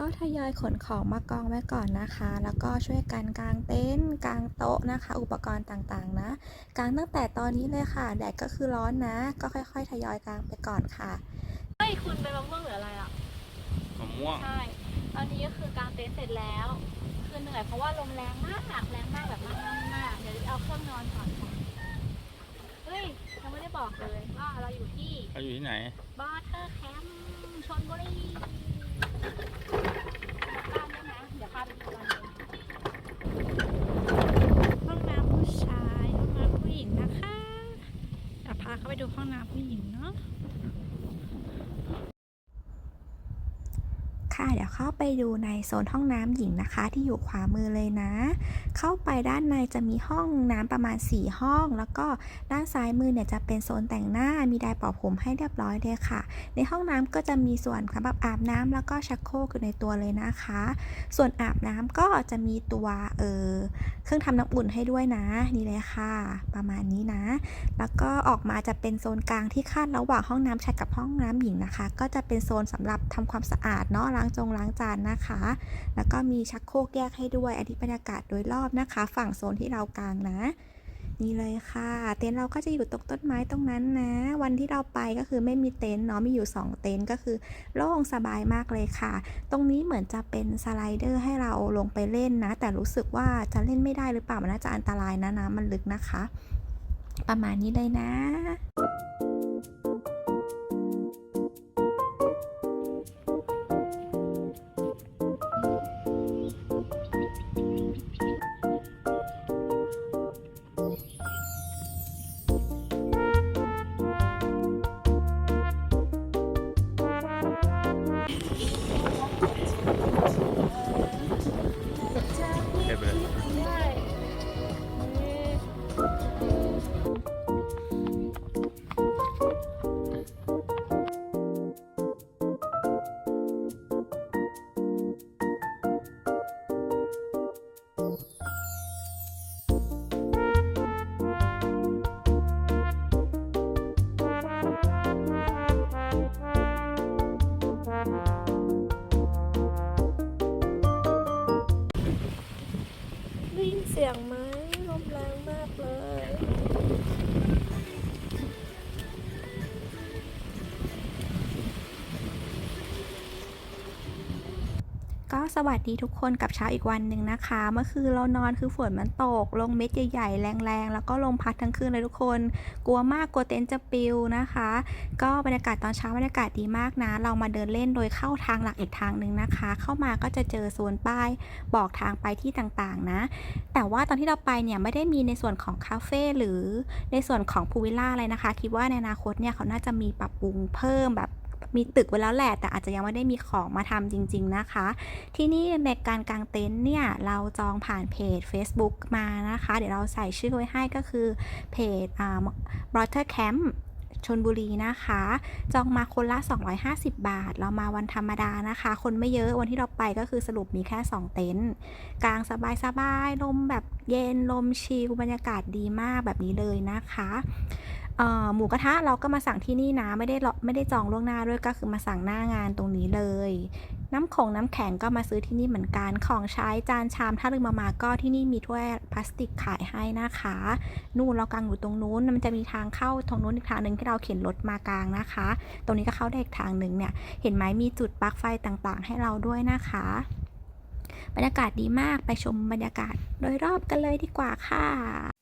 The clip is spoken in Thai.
ก็ทยอยขนของมากองไว้ก่อนนะคะ แล้วก็ช่วยกันกางเต็นท์กางโต๊ะนะคะ อุปกรณ์ต่างๆ นะกางตั้งแต่ตอนนี้เลยค่ะ แดดก็คือร้อนนะ ก็ค่อยๆ ทยอยกางไปก่อนค่ะเฮ้ยคุณเป็นมะม่วงหรืออะไรอะมะม่วงใช่ตอนนี้ก็คือกางเต็นท์เสร็จแล้วคือเหนื่อยเพราะว่าลมแรงมากแรงมากแบบมากมากมากเดี๋ยวเอาเครื่องนอนก่อนค่ะเฮ้ยยังไม่ได้บอกเลยว่าเราอยู่ที่เขาอยู่ที่ไหนบอเทอร์แคมป์ชนบุรีบ้านได้ไห้องน้ำผู้ชายห้องน้ำผู้หญิงนะคะเดี๋ยวพาเข้าไปดูห้องน้ำผู้หญิงเนาะ ค่ะ เดี๋ยวเข้าไปดูในโซนห้องน้ำหญิงนะคะ ที่อยู่ขวามือเลยนะ เข้าไปด้านในจะมีห้องน้ำประมาณ 4 ห้อง แล้วก็ด้านซ้ายมือเนี่ยจะเป็นโซนแต่งหน้ามีไดร์เป่าผมให้เรียบร้อยเลยค่ะ ในห้องน้ำก็จะมีส่วนสำหรับอาบน้ำแล้วก็ชักโครกอยู่ในตัวเลยนะคะ ส่วนอาบน้ำก็จะมีตัวเออเครื่องทำน้ำอุ่นให้ด้วยนะนี่เลยค่ะ ประมาณนี้นะ แล้วก็ออกมาจะเป็นโซนกลางที่ขั้นระหว่างห้องน้ำชายกับห้องน้ำหญิงนะคะ ก็จะเป็นโซนสำหรับทำความสะอาดเนาะล้างจงล้างจานนะคะ แล้วก็มีชักโครกแยกให้ด้วย อันนี้บรรยากาศโดยรอบนะคะ ฝั่งโซนที่เรากลางนะนี่เลยค่ะ เต็นท์เราก็จะอยู่ตรงต้นไม้ตรงนั้นนะ วันที่เราไปก็คือไม่มีเต็นท์เนาะมีอยู่ 2 เต็นท์ก็คือโล่งสบายมากเลยค่ะ ตรงนี้เหมือนจะเป็นสไลเดอร์ให้เราลงไปเล่นนะ แต่รู้สึกว่าจะเล่นไม่ได้หรือเปล่ามันน่าจะอันตรายนะน้ำมันลึกนะคะ ประมาณนี้เลยนะ ได้ยินเสียงไหมลมแรงมากเลย ก็สวัสดีทุกคนกับเช้าอีกวันหนึ่งนะคะ เมื่อคืนเรานอนคือฝนมันตก ลงเม็ดใหญ่ๆ แรงๆ แล้วก็ลมพัดทั้งคืนเลยทุกคน กลัวมากกลัวเต็นท์จะปลิวนะคะ ก็บรรยากาศตอนเช้าบรรยากาศดีมากนะ เรามาเดินเล่นโดยเข้าทางหลักอีกทางหนึ่งนะคะ เข้ามาก็จะเจอโซนป้าย บอกทางไปที่ต่างๆนะ แต่ว่าตอนที่เราไปเนี่ยไม่ได้มีในส่วนของคาเฟ่หรือในส่วนของพูลวิลล่าอะไรนะคะ คิดว่าในอนาคตเนี่ยเขาน่าจะมีปรับปรุงเพิ่มแบบ มีตึกไว้แล้วแหละแต่อาจจะยังไม่ได้มีของมาทำจริง ๆนะคะ ที่นี่ในการกางเต็นท์เนี่ย เราจองผ่านเพจ Facebook มานะคะ เดี๋ยวเราใส่ชื่อไว้ให้ก็คือเพจอ่า b r o t h e r Camp ชนบุรีนะคะ จองมาคนละ 250 บาท เรามาวันธรรมดานะคะ คนไม่เยอะวันที่เราไปก็คือสรุปมีแค่ 2 เต็นท์กลางสบายๆลมแบบเย็นลมชิลบรรยากาศดีมากแบบนี้เลยนะคะ หมูกระทะเราก็มาสั่งที่นี่นะไม่ได้ไม่ได้จองล่วงหน้าด้วยก็คือมาสั่งหน้างานตรงนี้เลย น้ำขงน้ำแข็งก็มาซื้อที่นี่เหมือนกันของใช้จานชามถ้าลืมมามาก็ที่นี่มีถ้วยพลาสติกขายให้นะคะ นู่นเรากางอยู่ตรงนู้นมันจะมีทางเข้าตรงนู้นอีกทางหนึ่งที่เราเข็นรถมากลางนะคะ ตรงนี้ก็เข้าได้อีกทางหนึ่งเนี่ยเห็นไหมมีจุดปลั๊กไฟต่างๆ ให้เราด้วยนะคะบรรยากาศดีมากไปชมบรรยากาศโดยรอบกันเลยดีกว่าค่ะ